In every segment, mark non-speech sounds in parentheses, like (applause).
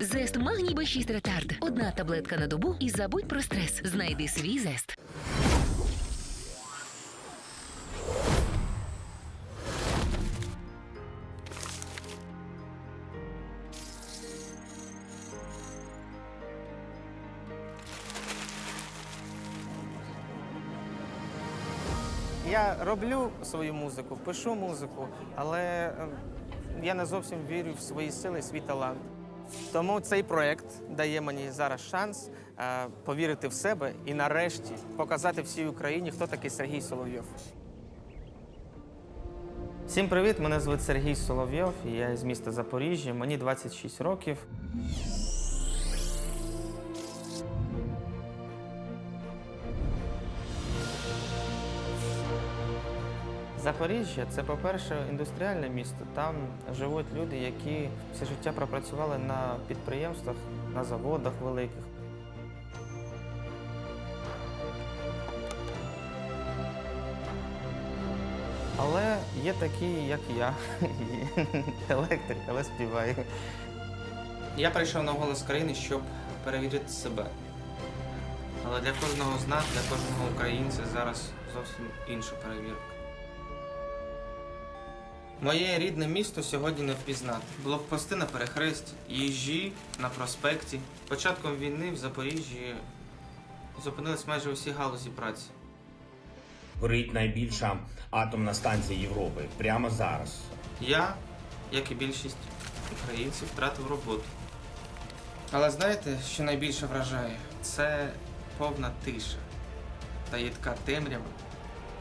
Зест магній Б6 ретард. Одна таблетка на добу і забудь про стрес. Знайди свій зест. Я роблю свою музику, пишу музику, але е, я не зовсім вірю в свої сили, свій талант. Тому цей проект дає мені зараз шанс е, повірити в себе і нарешті показати всій Україні, хто такий Сергій Соловйов. Всім привіт! Мене звуть Сергій Соловйов. Я з міста Запоріжжя. Мені 26 років. Запоріжжя це, по-перше, індустріальне місто. Там живуть люди, які все життя пропрацювали на підприємствах, на заводах великих. Але є такі, як я, (laughs) електрик, але співаю. Я прийшов на голос країни, щоб перевірити себе. Але для кожного з нас, для кожного українця зараз зовсім інша перевірка. Моє рідне місто сьогодні не впізнати. Блокпости на перехресті, їжі на проспекті. Початком війни в Запоріжжі зупинились майже усі галузі праці. горить найбільша атомна станція Європи прямо зараз. Я, як і більшість українців, втратив роботу. Але знаєте, що найбільше вражає? Це повна тиша та їдка темрява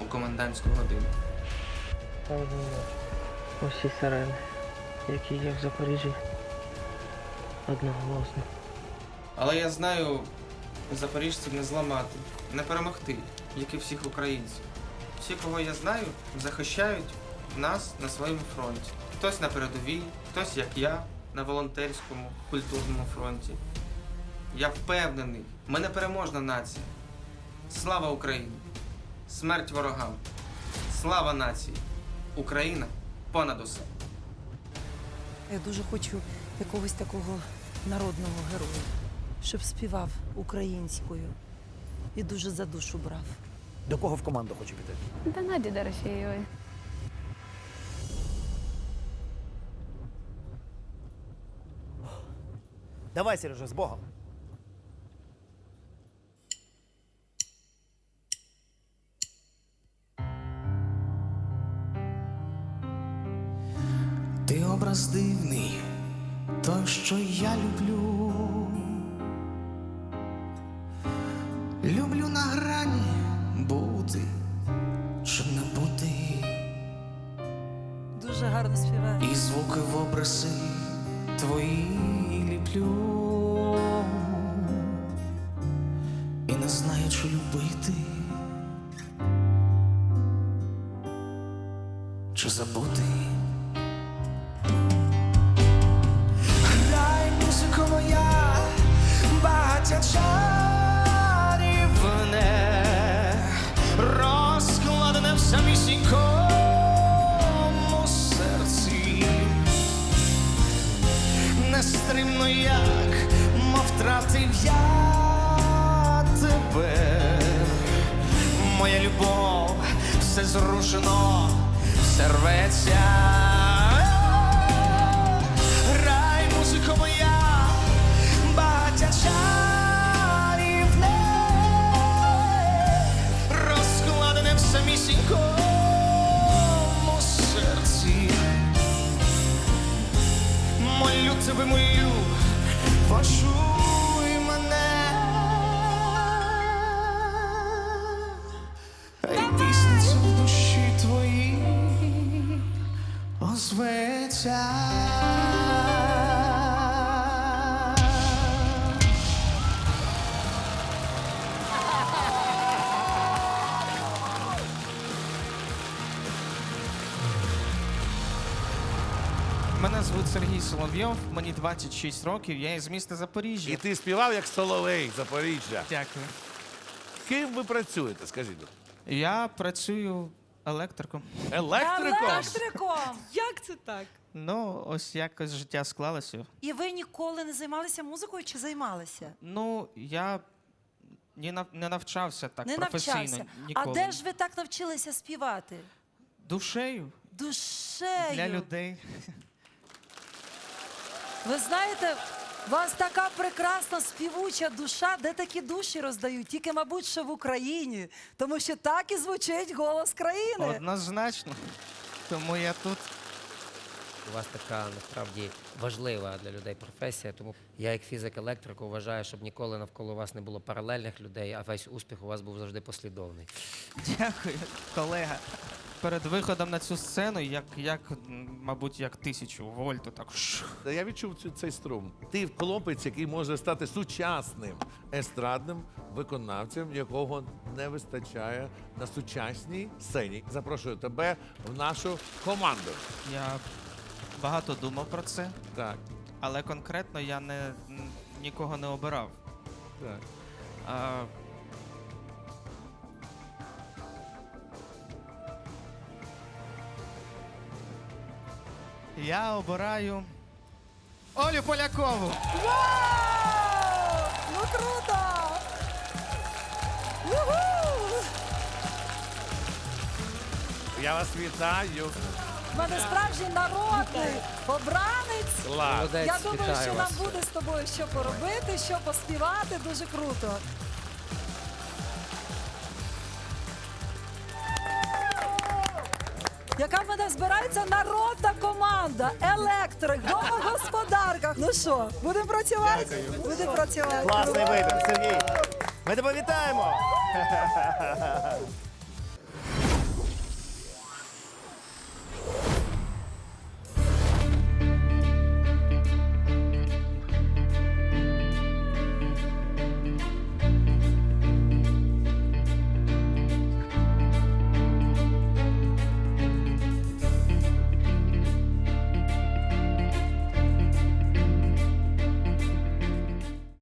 у комендантську годину. Усі сирени, які є в Запоріжжі, одноголосно. Але я знаю, запоріжців не зламати, не перемогти, як і всіх українців. Всі, кого я знаю, захищають нас на своєму фронті. Хтось на передовій, хтось, як я, на волонтерському культурному фронті. Я впевнений, ми непереможна нація. Слава Україні! Смерть ворогам! Слава нації! Україна понад усе! Я дуже хочу якогось такого народного героя, щоб співав українською і дуже за душу брав. До кого в команду хочу піти? До Наді Дорофєєвої. Давай, Сережа, з Богом. Образ дивний, той, що я люблю. Люблю на грані бути, щоб не бути, Дуже гарно співає. і звуки в образи твої ліплю. І не знаю, чи любити, чи забути. Нестримно, як мов втратив я тебе. Моя любов, все зрушено, все рветься. Озветься. Мене звуть Сергій Соловйов, мені 26 років, я із міста Запоріжжя. І ти співав як Соловей, Запоріжжя. Дякую. Ким ви працюєте, скажіть? Я працюю електриком. Електриком? Електриком! Як це так? Ну, ось якось життя склалося. І ви ніколи не займалися музикою чи займалися? Ну, я не, нав- не навчався так не професійно навчався. ніколи. А де ж ви так навчилися співати? Душею Душею. для людей. Ви знаєте, у вас така прекрасна співуча душа, де такі душі роздають, тільки, мабуть, що в Україні, тому що так і звучить голос країни. Однозначно. Тому я тут. У вас така насправді важлива для людей професія. Тому я, як фізик-електрик, вважаю, щоб ніколи навколо вас не було паралельних людей, а весь успіх у вас був завжди послідовний. Дякую, колега. Перед виходом на цю сцену, як, як мабуть, як тисячу вольту, так. шух. Я відчув цю- цей струм. Ти хлопець, який може стати сучасним естрадним виконавцем, якого не вистачає на сучасній сцені. Запрошую тебе в нашу команду. Я багато думав про це, Так, але конкретно я не, н- нікого не обирав. так. А... Я обираю Олю Полякову. Вау! Ну круто! Юху! Я вас вітаю. В мене справжній народний обранець. Клас. Я думаю, що нам буде з тобою що поробити, що поспівати. Дуже круто. Яка в мене збирається народна команда, електрик, домогосподарках. Ну що, будемо працювати? Будемо працювати. Класний вибір, Сергій. Ми тебе вітаємо!